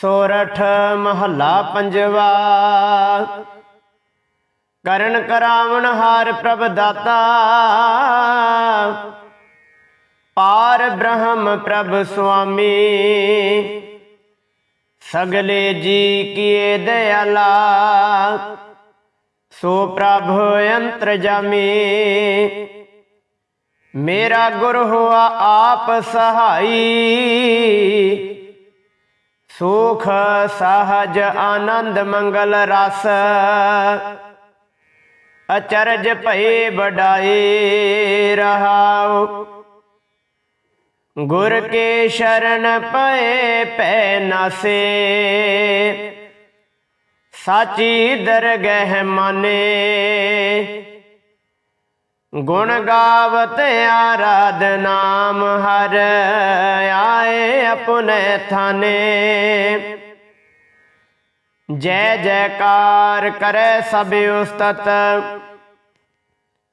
ਸੋਰਠ ਮਹੱਲਾ ਪੰਜਵਾ। ਕਰਨ ਕਰਾਵਣ ਹਾਰ ਪ੍ਰਭ ਦਾਤਾ। ਪਾਰ ਬ੍ਰਹਮ ਪ੍ਰਭ ਸੁਆਮੀ। ਸਗਲੇ ਜੀ ਕੀਏ ਦਇਆਲਾ ਸੋ ਪ੍ਰਭ ਅੰਤਰ ਜਾਮੀ। ਮੇਰਾ ਗੁਰ ਹੋਆ ਆਪ ਸਹਾਈ। ਸੁਖ, ਸਹਜ, ਆਨੰਦ, ਮੰਗਲ ਰਸ। ਅਚਰਜ ਭਏ ਬਡਾਏ ਰਹਾਉ। ਗੁਰ ਕੇ ਸ਼ਰਨ ਪਏ ਪੈ ਨਾਸੇ। ਸਾਚੀ ਦਰਗਹਿ ਮਾਨੇ। ਗੁਣ ਗਾਵਤ ਆਰਾਧ ਨਾਮ ਹਰ ਆਏ ਆਪਣੇ ਥਾਨੇ। ਜੈ ਜੈਕਾਰ ਕਰੈ ਸਭ ਉਸਤਤ।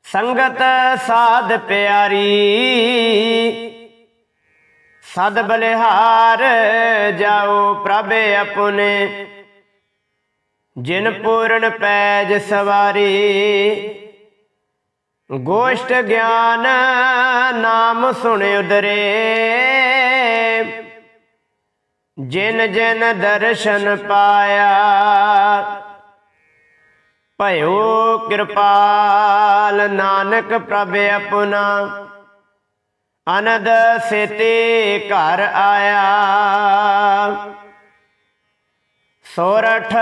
ਸੰਗਤ ਸਾਧ ਪਿਆਰੀ। ਸਦ ਬਲਿਹਾਰ ਜਾਓ ਪ੍ਰਭ ਆਪਣੇ। ਜਿਨ ਪੂਰਨ ਪੈਜ ਸਵਾਰੀ। ਗੋਸ਼ਟ ਗਿਆਨ ਨਾਮ ਸੁਣ ਉਦਰੇ। ਜਿਨ ਜਿਨ ਦਰਸ਼ਨ ਪਾਇਆ, ਭਇਓ ਕਿਰਪਾਲ ਨਾਨਕ ਪ੍ਰਭ ਆਪਣਾ। ਅਨੰਦ ਸੇਤੇ ਘਰ ਆਇਆ। ਸੋਰਠ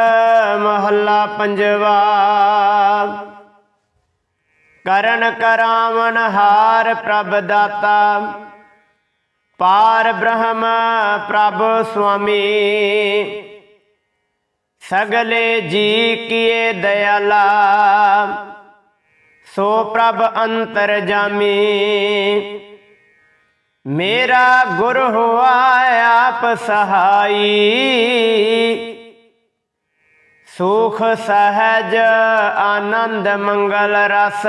ਮਹੱਲਾ ਪੰਜਵਾ। ਕਰਨ ਕਰਾਵਨ ਹਾਰ ਪ੍ਰਭ ਦਾਤਾ। ਪਾਰ ਬ੍ਰਹਮ ਪ੍ਰਭ ਸੁਆਮੀ। ਸਗਲੇ ਜੀ ਕੀਏ ਦਇਆਲਾ। ਸੋ ਪ੍ਰਭ ਅੰਤਰ ਜਾਮੀ। ਮੇਰਾ ਗੁਰ ਹੋਆ ਆਪ ਸਹਾਈ। ਸੁਖ ਸਹਜ ਆਨੰਦ ਮੰਗਲ ਰਸ।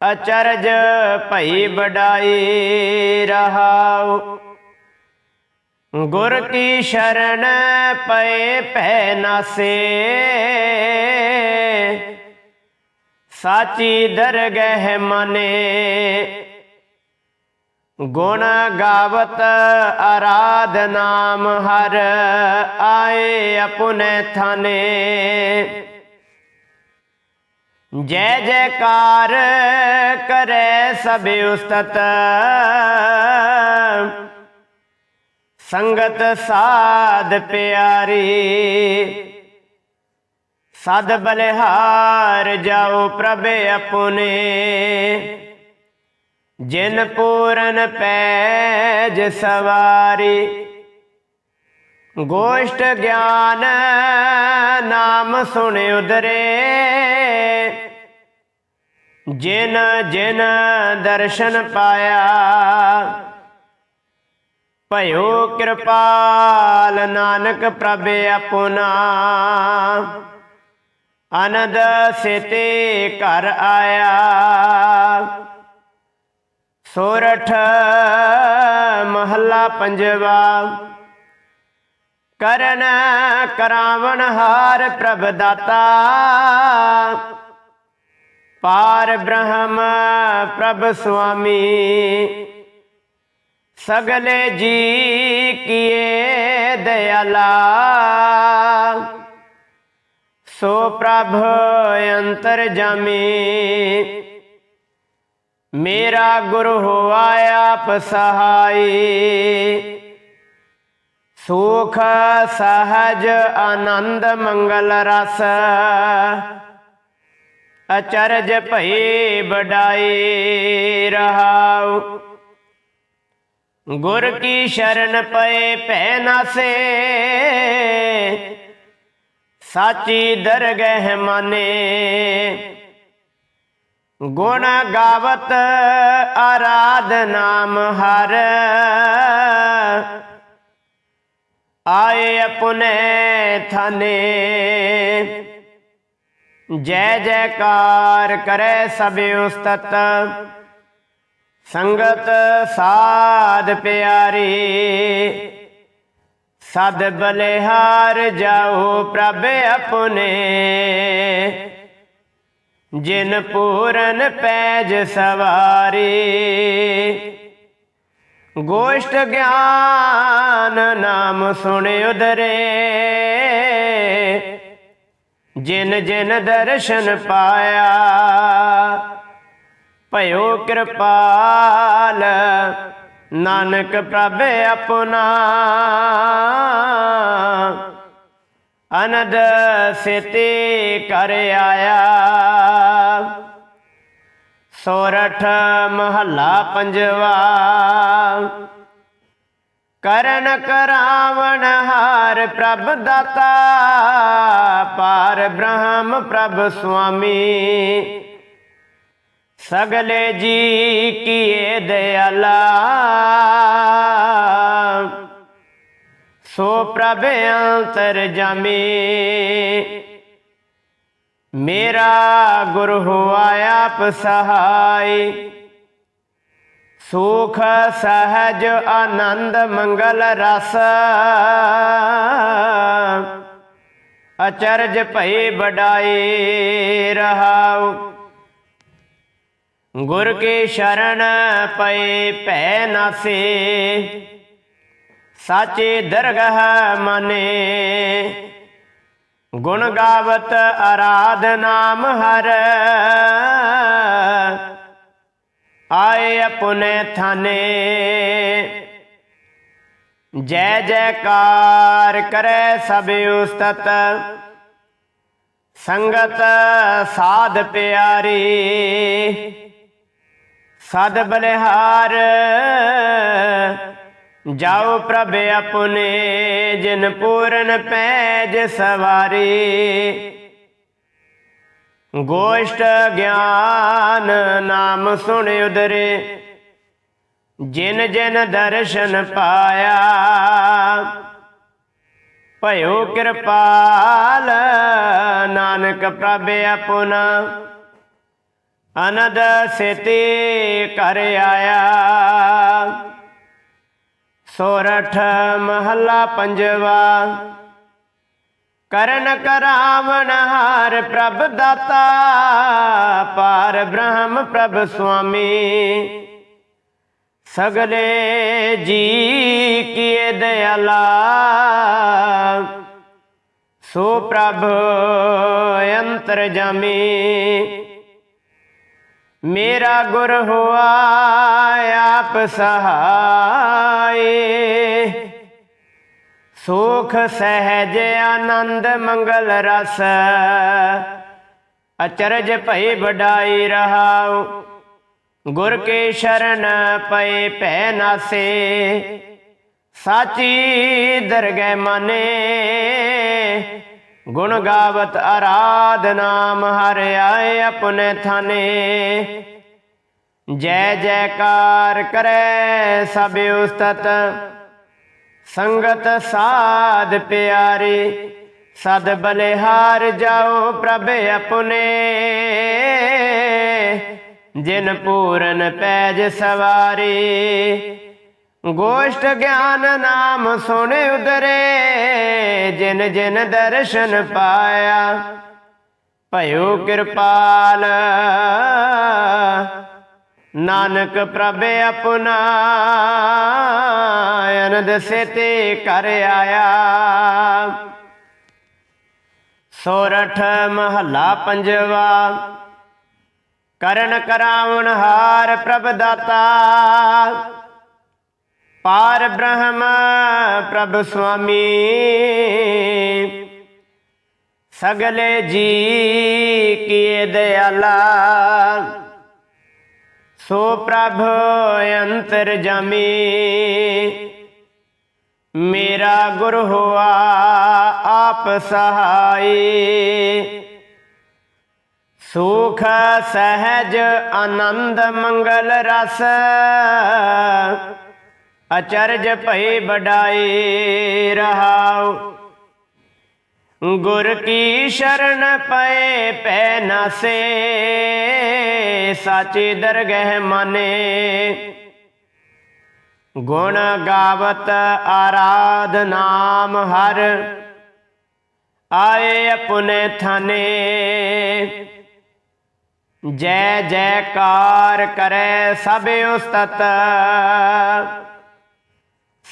ਅਚਰਜ ਭਈ ਬਡਾਈ ਰਹਾਉ। ਗੁਰ ਕੀ ਸ਼ਰਨ ਪਏ ਪੈ ਨਾਸੇ ਸਾਚੀ ਦਰਗਹਿ ਮਨੇ। ਗੁਣ ਗਾਵਤ ਆਰਾਧ ਨਾਮ ਹਰ ਆਏ ਆਪਣੇ ਥਾਨੇ। ਜੈ ਜੈਕਾਰ ਕਰੈ ਸਭ ਉਸਤਤ। ਸੰਗਤ ਸਾਧ ਪਿਆਰੀ। ਸਦ ਬਲਿਹਾਰ ਜਾਓ ਪ੍ਰਭ ਆਪਣੇ। ਜਿਨ ਪੂਰਨ ਪੈਜ ਸਵਾਰੀ, ਗੋਸ਼ਟ ਗਿਆਨ ਨਾਮ ਸੁਣ ਉਦਰੇ। ਜਿਨ ਜਿਨ ਦਰਸ਼ਨ ਪਾਇਆ, ਭਇਓ ਕਿਰਪਾਲ ਨਾਨਕ ਪ੍ਰਭ ਆਪਣਾ। ਅਨੰਦ ਸੇਤੇ ਘਰ ਆਇਆ। ਸੋਰਠ ਮਹੱਲਾ ਪੰਜਵਾ। ਕਰਨ ਕਰਾਵਣ ਹਾਰ ਪ੍ਰਭ ਦਾਤਾ। ਪਾਰ ਬ੍ਰਹਮ ਪ੍ਰਭ ਸੁਆਮੀ। ਸਗਲੇ ਜੀ ਕੀਏ ਦਇਆਲਾ। ਸੋ ਪ੍ਰਭ ਅੰਤਰ ਜਾਮੀ। ਮੇਰਾ ਗੁਰ ਹੋਆ ਆਪ ਸਹਾਈ। ਸੁਖ, ਸਹਜ, ਆਨੰਦ, ਮੰਗਲ ਰਸ। ਅਚਰਜ ਭਈ ਬਡਾਈ ਰਹਾਉ। ਗੁਰ ਕੀ ਸ਼ਰਨ ਪਏ ਭੈ ਨਾਸੇ ਸਾਚੀ ਦਰਗਹਿ ਮਾਨੇ। ਗੁਣ ਗਾਵਤ ਆਰਾਧ ਨਾਮ ਹਰ। ਆਏ ਆਪਣੇ ਥਾਨੇ। ਜੈ ਜੈਕਾਰ ਕਰੈ ਸਭ ਉਸਤਤ। ਸੰਗਤ ਸਾਧ ਪਿਆਰੀ। ਸਦ ਬਲਿਹਾਰ ਜਾਓ ਪ੍ਰਭ ਆਪਣੇ। ਜਿਨ ਪੂਰਨ ਪੈਜ ਸਵਾਰੀ। ਗੋਸ਼ਟ ਗਿਆਨ ਨਾਮ ਸੁਣ ਉਦਰੇ। ਜਿਨ ਜਿਨ ਦਰਸ਼ਨ ਪਾਇਆ, ਭਇਓ ਕਿਰਪਾਲ, ਨਾਨਕ ਪ੍ਰਭ ਆਪਣਾ। ਅਨਦ ਸਿਤੇ ਕਰ ਆਇਆ। ਸੋਰਠ ਮਹੱਲਾ ਪੰਜਵਾ। ਕਰਨ ਕਰਾਵਣ ਹਾਰ ਪ੍ਰਭ ਦਾਤਾ, ਪਾਰ ਬ੍ਰਹਮ ਪ੍ਰਭ ਸੁਆਮੀ। ਸਗਲੇ ਜੀ ਕੀਏ ਦਇਆਲਾ ਸੋ ਪ੍ਰਭ ਅੰਤਰ ਜਾਮੀ। ਮੇਰਾ ਗੁਰ ਹੋਆ ਆਪ ਸਹਾਈ। ਸੁਖ, ਸਹਜ, ਆਨੰਦ, ਮੰਗਲ, ਰਸ। ਅਚਰਜ ਭਈ ਬਡਾਈ ਰਹਾਉ। ਗੁਰ ਕੇ ਸ਼ਰਨ ਪਏ ਭੈ ਨਾਸੇ। ਸਾਚੇ ਦਰਗਹ ਮਨੇ। ਗੁਣ ਗਾਵਤ ਆਰਾਧ ਨਾਮ ਹਰ। ਆਏ ਆਪਣੇ ਥਾਨੇ। ਜੈ ਜੈਕਾਰ ਕਰੈ ਸਭ ਉਸਤਤ। ਸੰਗਤ ਸਾਧ ਪਿਆਰੀ। ਸਦ ਬਲਿਹਾਰ। ਜਾਓ ਪ੍ਰਭ ਆਪਣੇ ਜਿਨ ਪੂਰਨ ਪੈਜ ਸਵਾਰੀ। ਗੋਸ਼ਟ ਗਿਆਨ ਨਾਮ ਸੁਣ ਉਦਰੇ, ਜਿਨ ਜਿਨ ਦਰਸ਼ਨ ਪਾਇਆ, ਭਇਓ ਕਿਰਪਾਲ ਨਾਨਕ ਪ੍ਰਭ ਆਪਣਾ। ਅਨਦ ਸਿਤੇ ਕਰ ਆਇਆ। ਸੋਰਠ ਮਹੱਲਾ ਪੰਜਵਾ। ਕਰਨ ਕਰਾਵਣ ਹਾਰ ਪ੍ਰਭ ਦਾਤਾ, ਪਾਰ ਬ੍ਰਹਮ ਪ੍ਰਭ ਸੁਆਮੀ। ਸਗਲੇ ਜੀ ਕੀਏ ਦਇਆਲਾ ਸੋ ਪ੍ਰਭ ਅੰਤਰ ਜਾਮੀ। ਮੇਰਾ ਗੁਰ ਹੋਆ, ਆਪ ਸਹਾਈ ਸੁਖ, ਸਹਿਜ, ਆਨੰਦ, ਮੰਗਲ ਰਸ। ਅਚਰਜ ਭਈ ਵਡਾਈ ਰਹਾਉ। ਗੁਰ ਕੇ ਸ਼ਰਨ ਪਏ ਭੈ ਨਾਸੇ। ਸਾਚੀ ਦਰਗਹਿ ਮਨੇ। ਗੁਣ ਗਾਵਤ ਆਰਾਧ ਨਾਮ ਹਰ ਆਏ ਆਪਣੇ ਥਾਨੇ। ਜੈ ਜੈਕਾਰ ਕਰੈ ਸਭ ਉਸਤਤ। ਸੰਗਤ ਸਾਧ ਪਿਆਰੇ, ਸਦ ਬਲਿਹਾਰ ਜਾਓ ਪ੍ਰਭ ਆਪਣੇ। ਜਿਨ ਪੂਰਨ ਪੈਜ ਸਵਾਰੀ ਗੋਸ਼ਟ ਗਿਆਨ ਨਾਮ ਸੁਣ ਉਦਰੇ, ਜਿਨ ਜਿਨ ਦਰਸ਼ਨ ਪਾਇਆ। ਭਇਓ ਕਿਰਪਾਲ, ਨਾਨਕ ਪ੍ਰਭ ਆਪਣਾ ਅਨੰਦ ਸਿਤੇ ਕਰ ਆਇਆ। ਸੋਰਠ ਮਹੱਲਾ ਪੰਜਵਾ, ਕਰਨ ਕਰਾਵਣ ਹਾਰ ਪ੍ਰਭ ਦਾਤਾ। ਪਾਰ ਬ੍ਰਹਮ ਪ੍ਰਭ ਸੁਆਮੀ। ਸਗਲੇ ਜੀ ਕੀਏ ਦਇਆਲਾ ਸੋ ਪ੍ਰਭ ਅੰਤਰ ਜਾਮੀ। ਮੇਰਾ ਗੁਰ ਹੋਆ ਆਪ ਸਹਾਈ। ਸੁਖ, ਸਹਿਜ, ਆਨੰਦ, ਮੰਗਲ ਰਸ। ਅਚਰਜ ਭਈ ਬਡਾਈ ਰਹਾਉ। ਗੁਰ ਕੀ ਸ਼ਰਨ ਪਏ, ਪੈ ਨਾਸੇ ਸਾਚੇ ਦਰਗਹਿ ਮਨੇ। ਗੁਣ ਗਾਵਤ ਆਰਾਧ ਨਾਮ ਹਰ। ਆਏ ਆਪਣੇ ਥਾਨੇ। ਜੈ ਜੈਕਾਰ ਕਰੈ ਸਭ ਉਸਤਤ।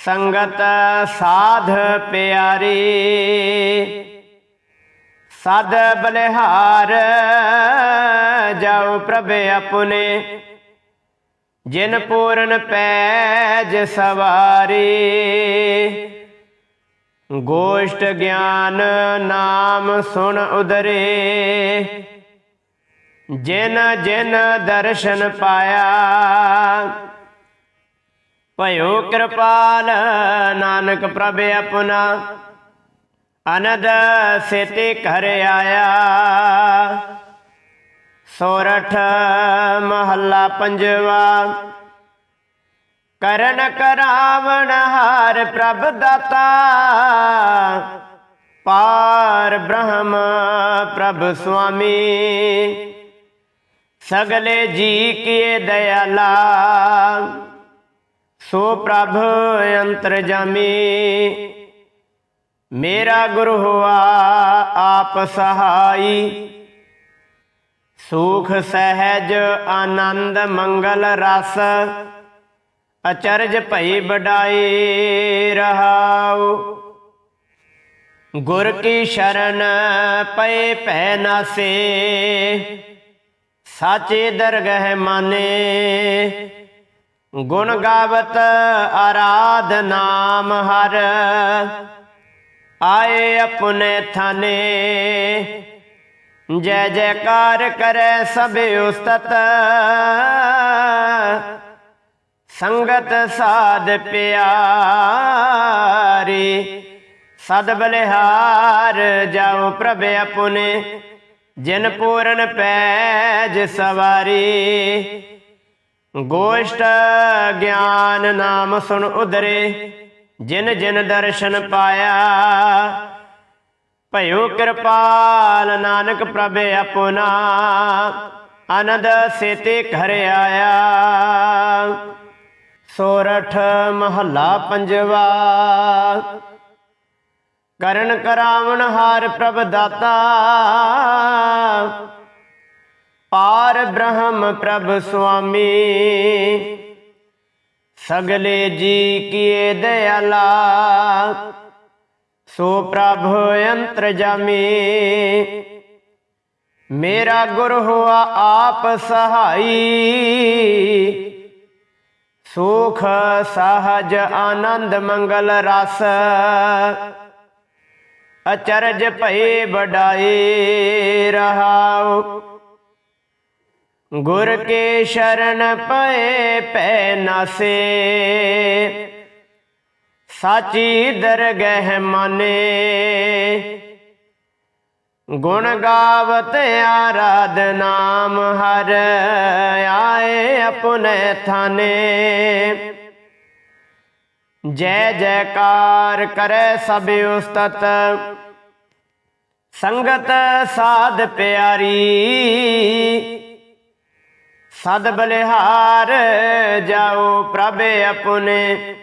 ਸੰਗਤ ਸਾਧ ਪਿਆਰੀ, ਸਦ ਬਲਿਹਾਰ ਜਾਉ ਪ੍ਰਭ ਆਪਣੇ, ਜਿਨ ਪੂਰਨ ਪੈਜ ਸਵਾਰੀ। ਗੋਸ਼ਟ ਗਿਆਨ ਨਾਮ ਸੁਣ ਉਦਰੇ, ਜਿਨ ਜਿਨ ਦਰਸ਼ਨ ਪਾਇਆ ਭਇਓ ਕਿਰਪਾਲ ਨਾਨਕ ਪ੍ਰਭ ਆਪਣਾ। ਅਨਦ ਸੇਤੇ ਘਰ ਆਇਆ। ਸੋਰਠ ਮਹੱਲਾ ਪੰਜਵਾ। ਕਰਨ ਕਰਾਵਣ ਹਾਰ ਪ੍ਰਭ ਦਾਤਾ। ਪਾਰ ਬ੍ਰਹਮ ਪ੍ਰਭ ਸੁਆਮੀ। ਸਗਲੇ ਜੀ ਕੀਏ ਦਇਆਲਾ। ਸੋ ਪ੍ਰਭ ਅੰਤਰਜਾਮੀ ਮੇਰਾ ਗੁਰ ਹੋਆ ਆਪ ਸਹਾਈ। ਸੁਖ ਸਹਿਜ ਆਨੰਦ ਮੰਗਲ ਰਸ, ਅਚਰਜ ਭਈ ਬਡਾਏ ਰਹਾਉ। ਗੁਰ ਕੀ ਸ਼ਰਨ ਪਏ ਭੈ ਨਾਸੇ ਸਾਚੇ ਦਰਗਹਿ ਮਾਨੇ। ਗੁਣ ਗਾਵਤ ਆਰਾਧ ਨਾਮ ਹਰ। ਆਏ ਆਪਣੇ ਥਾਨੇ, ਜੈ ਜੈਕਾਰ ਕਰੈ ਸਭ ਉਸਤਤ। ਸੰਗਤ ਸਾਧ ਪਿਆਰੀ, ਸਦ ਬਲਿਹਾਰ ਜਾਉ ਪ੍ਰਭ ਆਪਣੇ। ਜਿਨ ਪੂਰਨ ਪੈਜ ਸਵਾਰੀ ਗੋਸ਼ਟ ਗਿਆਨ ਨਾਮ ਸੁਣ ਉਦਰੇ ਜਿਨ ਜਿਨ ਦਰਸ਼ਨ ਪਾਇਆ। ਭਇਓ ਕਿਰਪਾਲ ਨਾਨਕ ਪ੍ਰਭ ਆਪਣਾ, ਆਨੰਦ ਸੇਤੇ ਘਰ ਆਇਆ। ਸੋਰਠ ਮਹੱਲਾ ਪੰਜਵਾ, ਕਰਨ ਕਰਾਵਣ ਹਾਰ ਪ੍ਰਭ ਦਾਤਾ। ਪਾਰ ਬ੍ਰਹਮ ਪ੍ਰਭ ਸੁਆਮੀ, ਸਗਲੇ ਜੀ ਕੀਏ ਦਇਆਲਾ, ਸੋ ਪ੍ਰਭ ਅੰਤਰਜਾਮੀ ਮੇਰਾ ਗੁਰ ਹੋਆ ਆਪ ਸਹਾਈ, ਸੁਖ, ਸਹਜ, ਆਨੰਦ, ਮੰਗਲ ਰਸ, ਅਚਰਜ ਭਈ ਬਡਾਈ ਰਹਾਉ। ਗੁਰ ਕੇ ਸ਼ਰਨ ਪਏ ਪੈ ਨਾਸੇ। ਸਾਚੀ ਦਰਗਹਿ ਮਾਨੇ। ਗੁਣ ਗਾਵਤ ਆਰਾਧ ਨਾਮ ਹਰ ਆਏ ਆਪਣੇ ਥਾਨੇ। ਜੈ ਜੈਕਾਰ ਕਰੈ ਸਭ ਉਸਤਤ। ਸੰਗਤ ਸਾਧ ਪਿਆਰੀ। ਸਦ ਬਲਿਹਾਰ ਜਾਓ ਪ੍ਰਭ ਆਪਣੇ।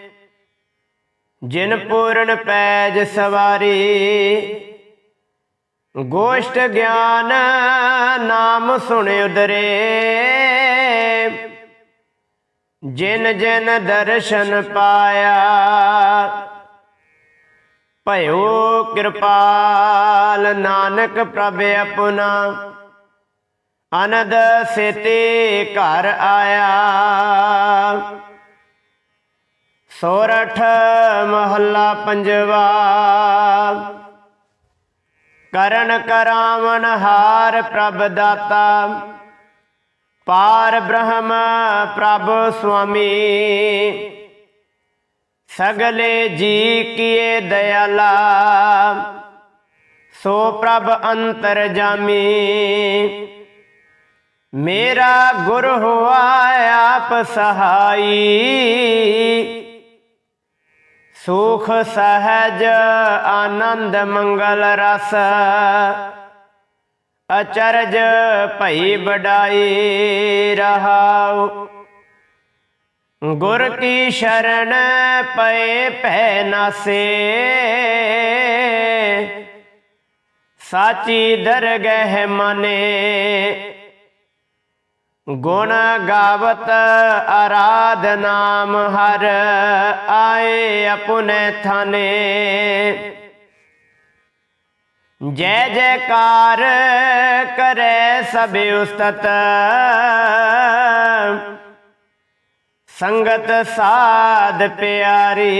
ਜਿਨ ਪੂਰਨ ਪੈਜ ਸਵਾਰੀ, ਗੋਸ਼ਟ ਗਿਆਨ ਨਾਮ ਸੁਣ ਉਦਰੇ। ਜਿਨ ਜਿਨ ਦਰਸ਼ਨ ਪਾਇਆ, ਭਇਓ ਕਿਰਪਾਲ ਨਾਨਕ ਪ੍ਰਭ ਆਪਣਾ। ਅਨਦ ਸੇਤੇ ਘਰ ਆਇਆ। ਸੋਰਠ ਮਹੱਲਾ ਪੰਜਵਾ। ਕਰਨ ਕਰਾਵਨ ਹਾਰ ਪ੍ਰਭ ਦਾਤਾ। ਪਾਰ ਬ੍ਰਹਮ ਪ੍ਰਭ ਸੁਆਮੀ। ਸਗਲੇ ਜੀ ਕੀਏ ਦਇਆਲਾ। ਸੋ ਪ੍ਰਭ ਅੰਤਰ ਜਾਮੀ। ਮੇਰਾ ਗੁਰ ਹੋਆ ਆਪ ਸਹਾਈ। ਸੁਖ, ਸਹਜ, ਆਨੰਦ, ਮੰਗਲ ਰਸ। ਅਚਰਜ ਭਈ ਬਡਾਈ ਰਹਾਉ। ਗੁਰ ਕੀ ਸ਼ਰਨ ਪਏ, ਭੈ ਨਾਸੇ ਸਾਚੀ ਦਰਗਹਿ ਮਨੇ। ਗੁਣ ਗਾਵਤ ਆਰਾਧ ਨਾਮ ਹਰ ਆਏ ਅਪੁਨੇ ਥਾਨੇ। ਜੈ ਜੈਕਾਰ ਕਰੈ ਸਭ ਉਸਤਤ। ਸੰਗਤ ਸਾਧ ਪਿਆਰੀ।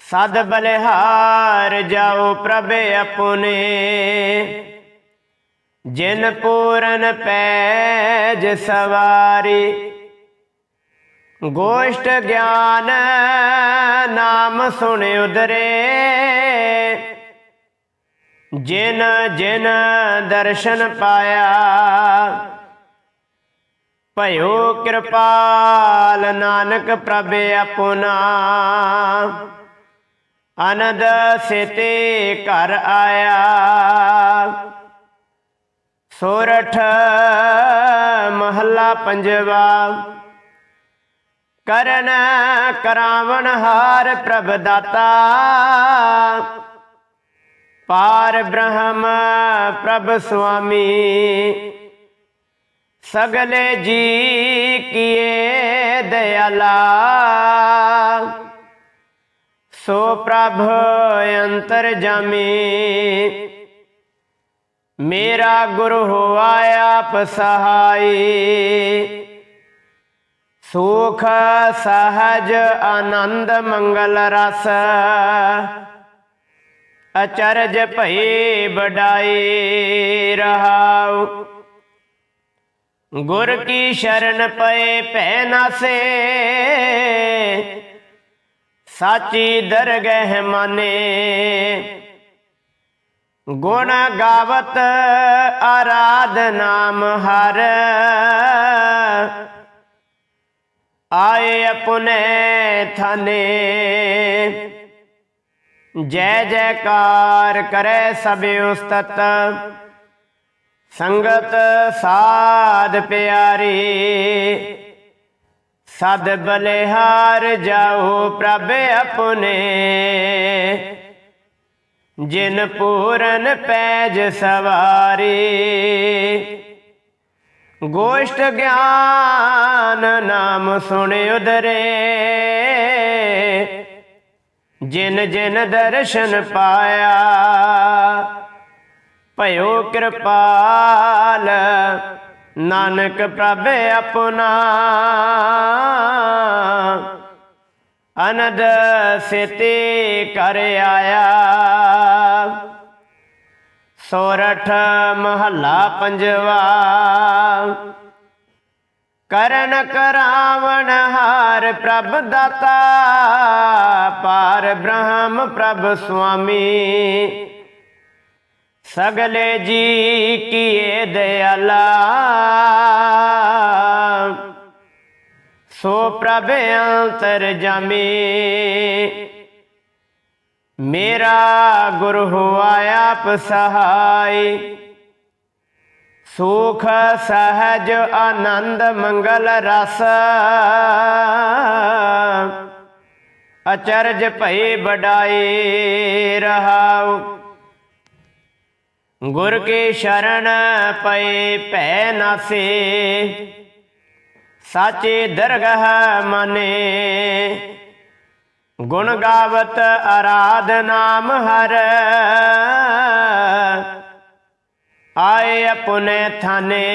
ਸਦ ਬਲਿਹਾਰ ਜਾਓ ਪ੍ਰਭ ਆਪਣੇ। ਜਿਨ ਪੂਰਨ ਪੈਜ ਸਵਾਰੀ, ਗੋਸ਼ਟ ਗਿਆਨ ਨਾਮ ਸੁਣ ਉਦਰੇ। ਜਿਨ ਜਿਨ ਦਰਸ਼ਨ ਪਾਇਆ, ਭਇਓ ਕਿਰਪਾਲ ਨਾਨਕ ਪ੍ਰਭ ਆਪਣਾ। ਅਨੰਦ ਸਿਤੇ ਘਰ ਆਇਆ। ਸੋਰਠ ਮਹੱਲਾ ਪੰਜਵਾ। ਕਰਨ ਕਰਾਵਣ ਹਾਰ ਪ੍ਰਭ ਦਾਤਾ। ਪਾਰ ਬ੍ਰਹਮ ਪ੍ਰਭ ਸੁਆਮੀ। ਸਗਲੇ ਜੀ ਕੀਏ ਦਇਆਲਾ। ਸੋ ਪ੍ਰਭ ਅੰਤਰ ਜਾਮੀ। ਮੇਰਾ ਗੁਰ ਹੋਆ ਆਪ ਸਹਾਈ। ਸੁਖ, ਸਹਜ, ਆਨੰਦ, ਮੰਗਲ ਰਸ। ਅਚਰਜ ਭਈ ਬਡਾਈ ਰਹਾਉ। ਗੁਰ ਕੀ ਸ਼ਰਨ ਪਏ ਭੈ ਨਾਸੇ ਸਾਚੀ ਦਰਗਹਿ ਮਾਨੇ। ਗੁਣ ਗਾਵਤ ਆਰਾਧ ਨਾਮ ਹਰ। ਆਏ ਆਪਣੇ ਥਾਨੇ। ਜੈ ਜੈਕਾਰ ਕਰੈ ਸਭ ਉਸਤਤ। ਸੰਗਤ ਸਾਧ ਪਿਆਰੀ। ਸਦ ਬਲਿਹਾਰ ਜਾਓ ਪ੍ਰਭ ਆਪਣੇ। ਜਿਨ ਪੂਰਨ ਪੈਜ ਸਵਾਰੀ। ਗੋਸ਼ਟ ਗਿਆਨ ਨਾਮ ਸੁਣ ਉਦਰੇ। ਜਿਨ ਜਿਨ ਦਰਸ਼ਨ ਪਾਇਆ, ਭਇਓ ਕਿਰਪਾਲ, ਨਾਨਕ ਪ੍ਰਭ ਆਪਣਾ। ਅਨਦ ਸਿਤੇ ਕਰ ਆਇਆ। ਸੋਰਠ ਮਹੱਲਾ ਪੰਜਵਾ। ਕਰਨ ਕਰਾਵਣ ਹਾਰ ਪ੍ਰਭ ਦਾਤਾ, ਪਾਰ ਬ੍ਰਹਮ ਪ੍ਰਭ ਸੁਆਮੀ। ਸਗਲੇ ਜੀ ਕੀਏ ਦਇਆਲਾ ਸੋ ਪ੍ਰਭ ਅੰਤਰ ਜਾਮੀ। ਮੇਰਾ ਗੁਰ ਹੋਆ ਆਪ ਸਹਾਈ। ਸੁਖ, ਸਹਜ, ਆਨੰਦ, ਮੰਗਲ, ਰਸ। ਅਚਰਜ ਭਈ ਬਡਾਈ ਰਹਾਉ। ਗੁਰ ਕੇ ਸ਼ਰਨ ਪਏ ਭੈ ਨਾਸੇ। ਸਾਚੇ ਦਰਗਹ ਮਨੇ। ਗੁਣ ਗਾਵਤ ਆਰਾਧ ਨਾਮ ਹਰ। ਆਏ ਆਪਣੇ ਥਾਨੇ।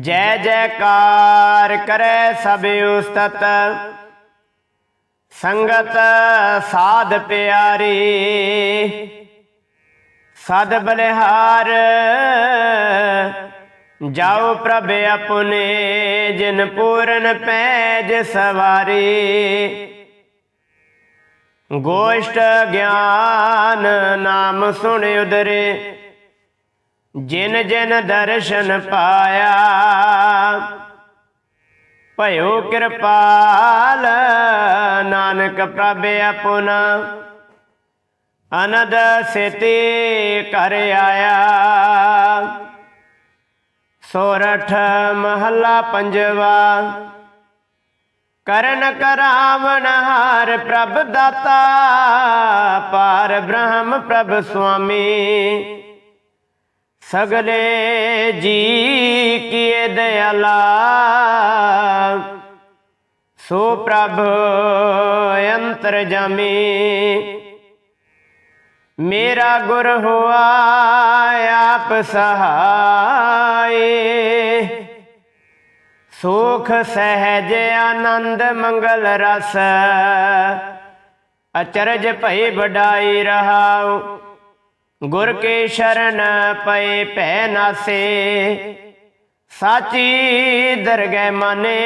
ਜੈ ਜੈਕਾਰ ਕਰੈ ਸਭ ਉਸਤਤ। ਸੰਗਤ ਸਾਧ ਪਿਆਰੀ। ਸਦ ਬਲਿਹਾਰ। ਜਾਓ ਪ੍ਰਭ ਆਪਣੇ, ਜਿਨ ਪੂਰਨ ਪੈਜ ਸਵਾਰੀ। ਗੋਸ਼ਟ ਗਿਆਨ ਨਾਮ ਸੁਣ ਉਦਰੇ, ਜਿਨ ਜਿਨ ਦਰਸ਼ਨ ਪਾਇਆ। ਭਇਓ ਕਿਰਪਾਲ ਨਾਨਕ ਪ੍ਰਭ ਆਪਣਾ, ਅਨੰਦ ਸਿਤੇ ਕਰ ਆਇਆ। ਸੋਰਠ ਮਹੱਲਾ ਪੰਜਵਾ। ਕਰਨ ਕਰਾਵਣ ਹਾਰ ਪ੍ਰਭ ਦਾਤਾ, ਪਾਰ ਬ੍ਰਹਮ ਪ੍ਰਭ ਸੁਆਮੀ। ਸਗਲੇ ਜੀ ਕੀਏ ਦਇਆਲਾ ਸੋ ਪ੍ਰਭ ਅੰਤਰ ਜਾਮੀ। ਮੇਰਾ ਗੁਰ ਹੋਆ, ਆਪ ਸਹਾਏ। ਸੁਖ, ਸਹਿਜ, ਆਨੰਦ, ਮੰਗਲ ਰਸ। ਅਚਰਜ ਭਈ ਵਡਾਈ ਰਹਾਉ। ਗੁਰ ਕੇ ਸ਼ਰਨ ਪਏ ਭੈ ਨਾਸੇ। ਸਾਚੀ ਦਰਗਹਿ ਮਨੇ।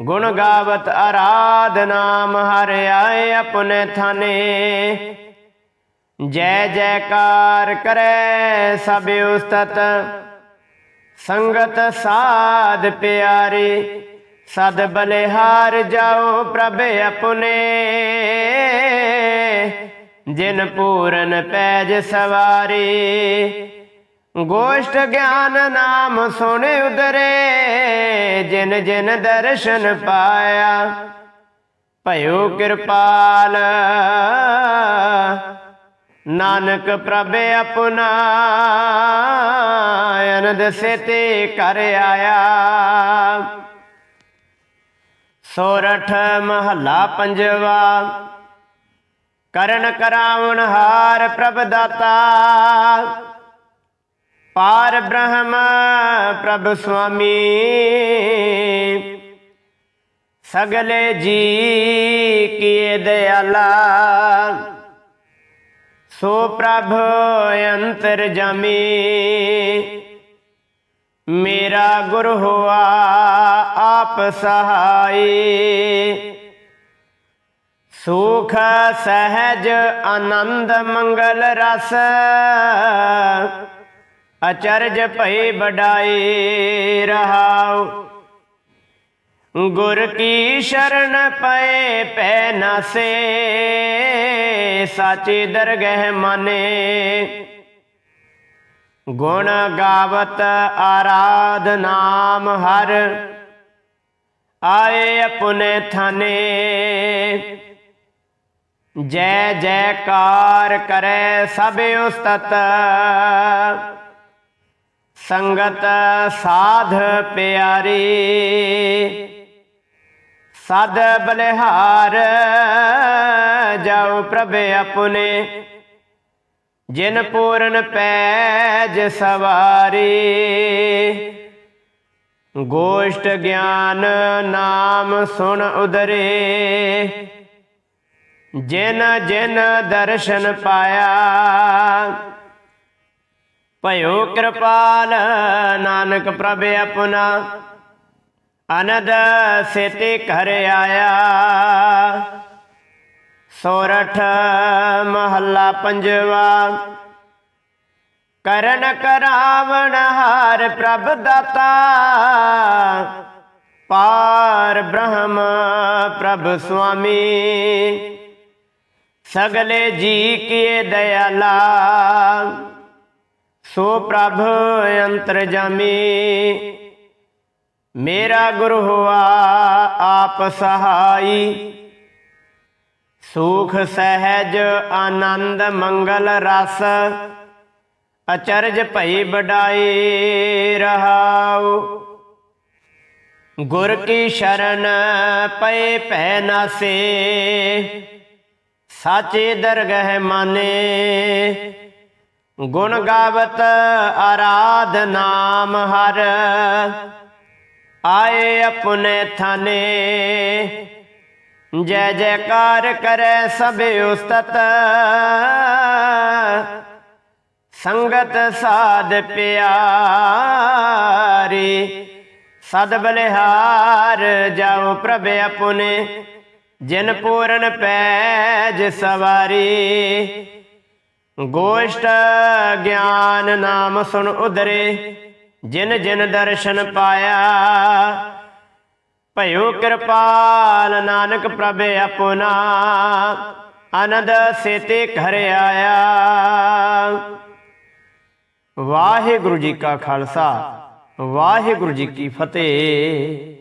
ਗੁਣ ਗਾਵਤ ਆਰਾਧ ਨਾਮ ਹਰ ਆਏ ਆਪਣੇ ਥਾਨੇ। ਜੈ ਜੈਕਾਰ ਕਰੈ ਸਭ ਉਸਤਤ। ਸੰਗਤ ਸਾਧ ਪਿਆਰੀ, ਸਦ ਬਲਿਹਾਰ ਜਾਓ ਪ੍ਰਭ ਆਪਣੇ। ਜਿਨ ਪੂਰਨ ਪੈਜ ਸਵਾਰੀ ਗੋਸ਼ਟ ਗਿਆਨ ਨਾਮ ਸੁਣ ਉਦਰੇ, ਜਿਨ ਜਿਨ ਦਰਸ਼ਨ ਪਾਇਆ, ਭਇਓ ਕਿਰਪਾਲ। ਨਾਨਕ ਪ੍ਰਭ ਆਪਣਾ ਅਨੰਦ ਸੇਤੇ ਕਰ ਆਇਆ। ਸੋਰਠ ਮਹੱਲਾ ਪੰਜਵਾ, ਕਰਨ ਕਰਾਵਣ ਹਾਰ ਪ੍ਰਭ ਦਾਤਾ। ਪਾਰ ਬ੍ਰਹਮ ਪ੍ਰਭ ਸੁਆਮੀ। ਸਗਲੇ ਜੀ ਕੀਏ ਦਇਆਲਾ ਸੋ ਪ੍ਰਭ ਅੰਤਰ ਜਾਮੀ। ਮੇਰਾ ਗੁਰ ਹੋਆ ਆਪ ਸਹਾਈ। ਸੁਖ, ਸਹਿਜ, ਆਨੰਦ, ਮੰਗਲ ਰਸ। ਅਚਰਜ ਭਈ ਬਡਾਈ ਰਹਾਉ। ਗੁਰ ਕੀ ਸ਼ਰਨ ਪਏ, ਪੈ ਨਾਸੇ ਸਾਚੀ ਦਰਗਹਿ ਮਾਨੇ। ਗੁਣ ਗਾਵਤ ਆਰਾਧ ਨਾਮ ਹਰ। ਆਏ ਆਪਣੇ ਥਾਨੇ। ਜੈ ਜੈਕਾਰ ਕਰੈ ਸਭ ਉਸਤਤ। ਸੰਗਤ ਸਾਧ ਪਿਆਰੀ, ਸਦ ਬਲਿਹਾਰ ਜਾਉ ਪ੍ਰਭ ਆਪਣੇ, ਜਿਨ ਪੂਰਨ ਪੈਜ ਸਵਾਰੀ। ਗੋਸ਼ਟ ਗਿਆਨ ਨਾਮ ਸੁਣ ਉਦਰੇ, ਜਿਨ ਜਿਨ ਦਰਸ਼ਨ ਪਾਇਆ ਭਇਓ ਕਿਰਪਾਲ ਨਾਨਕ ਪ੍ਰਭ ਆਪਣਾ। ਅਨਦ ਸੇਤੇ ਘਰ ਆਇਆ। ਸੋਰਠ ਮਹੱਲਾ ਪੰਜਵਾ। ਕਰਨ ਕਰਾਵਣ ਹਾਰ ਪ੍ਰਭ ਦਾਤਾ। ਪਾਰ ਬ੍ਰਹਮ ਪ੍ਰਭ ਸੁਆਮੀ। ਸਗਲੇ ਜੀ ਕੀਏ ਦਇਆਲਾ। ਸੋ ਪ੍ਰਭ ਅੰਤਰ ਜਾਮੀ ਮੇਰਾ ਗੁਰ ਹੋਆ ਆਪ ਸਹਾਈ। ਸੁਖ ਸਹਿਜ ਆਨੰਦ ਮੰਗਲ ਰਸ, ਅਚਰਜ ਭਈ ਬਡਾਈ ਰਹਾਉ। ਗੁਰ ਕੀ ਸ਼ਰਨ ਪਏ ਭੈ ਨਾਸੇ, ਸਾਚੇ ਦਰਗਹਿ ਮਾਨੇ। ਗੁਣ ਗਾਵਤ ਆਰਾਧ ਨਾਮ ਹਰ। ਆਏ ਆਪਣੇ ਥਾਨੇ, ਜੈ ਜੈਕਾਰ ਕਰੈ ਸਭੇ ਉਸਤਤ। ਸੰਗਤ ਸਾਧ ਪਿਆਰੀ, ਸਦ ਬਲਿਹਾਰ ਜਾਉ ਪ੍ਰਭ ਆਪਣੇ। ਜਿਨ ਪੂਰਨ ਪੈਜ ਸਵਾਰੀ ਗੋਸ਼ਟ ਗਿਆਨ ਨਾਮ ਸੁਣ ਉਦਰੇ ਜਿਨ ਜਿਨ ਦਰਸ਼ਨ ਪਾਇਆ। ਭਇਓ ਕਿਰਪਾਲ ਨਾਨਕ ਪ੍ਰਭ ਆਪਣਾ ਆਨੰਦ ਸੇਤੇ ਘਰ ਆਇਆ। ਵਾਹਿਗੁਰੂ ਜੀ ਕਾ ਖਾਲਸਾ, ਵਾਹਿਗੁਰੂ ਜੀ ਕੀ ਫਤਿਹ।